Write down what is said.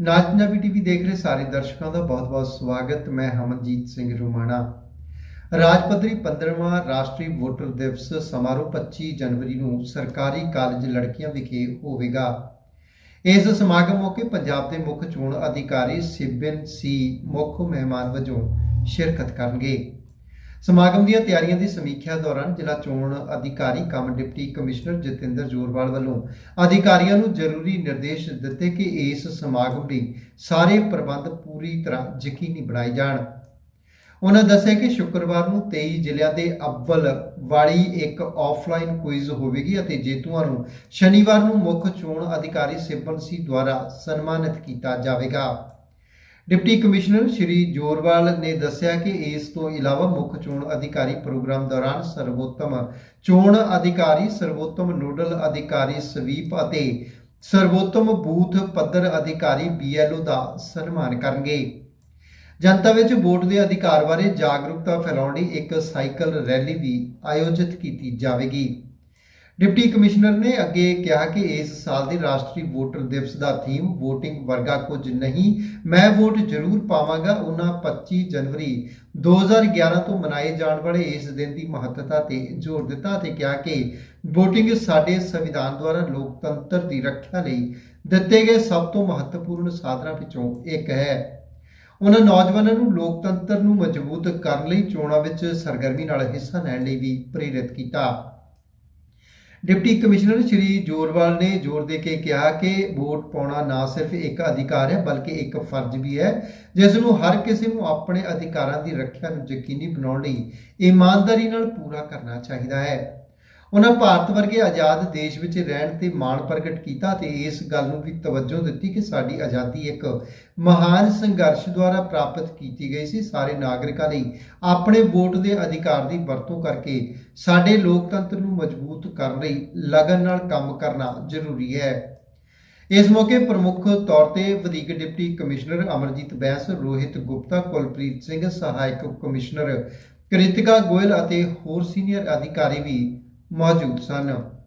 ਨਾਜ Punjabi TV ਦੇਖ ਰਹੇ ਸਾਰੇ ਦਰਸ਼ਕਾਂ ਦਾ ਬਹੁਤ-ਬਹੁਤ ਸਵਾਗਤ। ਮੈਂ ਹਮਨਜੀਤ ਸਿੰਘ ਰੁਮਾਣਾ। ਰਾਜ ਪੱਧਰੀ 15ਵਾਂ ਰਾਸ਼ਟਰੀ ਵੋਟਰ ਦਿਵਸ ਸਮਾਰੋਹ 25 ਜਨਵਰੀ ਨੂੰ ਸਰਕਾਰੀ ਕਾਲਜ ਲੜਕੀਆਂ ਵਿਖੇ ਹੋਵੇਗਾ। ਇਸ ਸਮਾਗਮ ਮੌਕੇ ਪੰਜਾਬ ਦੇ ਮੁੱਖ ਚੋਣ ਅਧਿਕਾਰੀ ਸਿਬਨ ਸੀ ਮੁੱਖ ਮਹਿਮਾਨ ਵਜੋਂ ਸ਼ਿਰਕਤ ਕਰਨਗੇ। ਸਮਾਗਮ ਦੀਆਂ ਤਿਆਰੀਆਂ ਦੀ ਸਮੀਖਿਆ ਦੌਰਾਨ ਜ਼ਿਲ੍ਹਾ ਚੋਣ ਅਧਿਕਾਰੀ, cum deputy commissioner Jatinder Jorwal ਵੱਲੋਂ ਅਧਿਕਾਰੀਆਂ ਨੂੰ ਜ਼ਰੂਰੀ ਨਿਰਦੇਸ਼ ਦਿੱਤੇ ਕਿ ਇਸ ਸਮਾਗਮ ਲਈ ਸਾਰੇ ਪ੍ਰਬੰਧ ਪੂਰੀ ਤਰ੍ਹਾਂ ਯਕੀਨੀ ਬਣਾਏ ਜਾਣ। ਉਹਨਾਂ ਦੱਸਿਆ ਕਿ ਸ਼ੁੱਕਰਵਾਰ ਨੂੰ 23 ਜ਼ਿਲ੍ਹਿਆਂ ਦੇ ਅੱਵਲ ਵਾਲੀ ਇੱਕ ਆਫਲਾਈਨ ਕੁਇਜ਼ ਹੋਵੇਗੀ ਅਤੇ ਜੇਤੂਆਂ ਨੂੰ ਸ਼ਨੀਵਾਰ ਨੂੰ ਮੁੱਖ ਚੋਣ ਅਧਿਕਾਰੀ ਸਿਬਨ ਸੀ ਦੁਆਰਾ ਸਨਮਾਨਿਤ ਕੀਤਾ ਜਾਵੇਗਾ। ਡਿਪਟੀ ਕਮਿਸ਼ਨਰ ਸ਼੍ਰੀ ਜੋਰਵਾਲ ਨੇ ਦੱਸਿਆ ਕਿ ਇਸ ਤੋਂ ਇਲਾਵਾ ਮੁੱਖ ਚੋਣ ਅਧਿਕਾਰੀ ਪ੍ਰੋਗਰਾਮ ਦੌਰਾਨ ਸਰਵੋਤਮ ਚੋਣ ਅਧਿਕਾਰੀ, ਸਰਵੋਤਮ ਨੋਡਲ ਅਧਿਕਾਰੀ ਸਵੀਪ ਅਤੇ ਸਰਵੋਤਮ ਬੂਥ ਪੱਧਰ ਅਧਿਕਾਰੀ ਬੀਐਲਓ ਦਾ ਸਨਮਾਨ ਕਰਨਗੇ। ਜਨਤਾ ਵਿੱਚ ਵੋਟ ਦੇ ਅਧਿਕਾਰ ਬਾਰੇ ਜਾਗਰੂਕਤਾ ਫੈਲਾਉਣ ਲਈ ਇੱਕ ਸਾਈਕਲ ਰੈਲੀ ਵੀ ਆਯੋਜਿਤ ਕੀਤੀ ਜਾਵੇਗੀ। ਡਿਪਟੀ ਕਮਿਸ਼ਨਰ ਨੇ ਅੱਗੇ ਕਿਹਾ ਕਿ ਇਸ ਸਾਲ ਦੇ ਰਾਸ਼ਟਰੀ ਵੋਟਰ ਦਿਵਸ ਦਾ ਥੀਮ VOTING ਵਰਗਾ ਕੁਝ ਨਹੀਂ। ਮੈਂ ਵੋਟ ਜ਼ਰੂਰ ਪਾਵਾਂਗਾ। ਉਹਨਾਂ 25 ਜਨਵਰੀ 2011 ਤੋਂ ਮਨਾਏ ਜਾਣ ਵਾਲੇ ਇਸ ਦਿਨ ਦੀ ਮਹੱਤਤਾ ਤੇ ਜ਼ੋਰ ਦਿੱਤਾ ਤੇ ਕਿਹਾ ਕਿ VOTING ਸਾਡੇ ਸੰਵਿਧਾਨ ਦੁਆਰਾ ਲੋਕਤੰਤਰ ਦੀ ਰੱਖਿਆ ਲਈ ਦਿੱਤੇ ਗਏ ਸਭ ਤੋਂ ਮਹੱਤਵਪੂਰਨ ਸਾਧਨਾਂ ਵਿੱਚੋਂ ਇੱਕ ਹੈ। ਉਹਨਾਂ ਨੌਜਵਾਨਾਂ ਨੂੰ ਲੋਕਤੰਤਰ ਨੂੰ ਮਜ਼ਬੂਤ ਕਰਨ ਲਈ ਚੋਣਾਂ ਵਿੱਚ ਸਰਗਰਮੀ ਨਾਲ ਹਿੱਸਾ ਲੈਣ ਲਈ ਵੀ ਪ੍ਰੇਰਿਤ ਕੀਤਾ। ਡਿਪਟੀ ਕਮਿਸ਼ਨਰ ਸ਼੍ਰੀ ਜੋਰਵਾਲ ਨੇ ਜ਼ੋਰ ਦੇ ਕੇ ਕਿਹਾ ਕਿ ਵੋਟ ਪਾਉਣਾ ਨਾ ਸਿਰਫ ਇੱਕ ਅਧਿਕਾਰ ਹੈ, ਬਲਕਿ ਇੱਕ ਫਰਜ਼ ਵੀ ਹੈ। ਜਿਸ ਨੂੰ ਹਰ ਕਿਸੇ ਨੂੰ ਆਪਣੇ ਅਧਿਕਾਰਾਂ ਦੀ ਰੱਖਿਆ ਨੂੰ ਯਕੀਨੀ ਬਣਾਉਣ ਲਈ ਇਮਾਨਦਾਰੀ ਨਾਲ ਪੂਰਾ ਕਰਨਾ ਚਾਹੀਦਾ ਹੈ। ਉਹਨਾਂ ਭਾਰਤ ਵਰਗੇ ਆਜ਼ਾਦ ਦੇਸ਼ ਵਿੱਚ ਰਹਿਣ ਤੇ ਮਾਣ ਪ੍ਰਗਟ ਕੀਤਾ ਤੇ ਇਸ ਗੱਲ ਨੂੰ ਵੀ ਤਵੱਜੋ ਦਿੱਤੀ ਕਿ ਸਾਡੀ ਆਜ਼ਾਦੀ ਇੱਕ ਮਹਾਨ ਸੰਘਰਸ਼ ਦੁਆਰਾ ਪ੍ਰਾਪਤ ਕੀਤੀ ਗਈ ਸੀ। ਸਾਰੇ ਨਾਗਰਿਕਾਂ ਲਈ ਆਪਣੇ ਵੋਟ ਦੇ ਅਧਿਕਾਰ ਦੀ ਵਰਤੋਂ ਕਰਕੇ ਸਾਡੇ ਲੋਕਤੰਤਰ ਨੂੰ ਮਜ਼ਬੂਤ ਕਰਨ ਲਈ ਲਗਨ ਨਾਲ ਕੰਮ ਕਰਨਾ ਜ਼ਰੂਰੀ ਹੈ। ਇਸ ਮੌਕੇ ਪ੍ਰਮੁੱਖ ਤੌਰ ਤੇ ਵਧੀਕ ਡਿਪਟੀ ਕਮਿਸ਼ਨਰ ਅਮਰਜੀਤ ਬੈਂਸ, ਰੋਹਿਤ ਗੁਪਤਾ, ਕੁਲਪ੍ਰੀਤ ਸਿੰਘ, ਸਹਾਇਕ ਕਮਿਸ਼ਨਰ ਕ੍ਰਿਤਿਕਾ ਗੋਇਲ ਅਤੇ ਹੋਰ ਸੀਨੀਅਰ ਅਧਿਕਾਰੀ ਵੀ 马九三了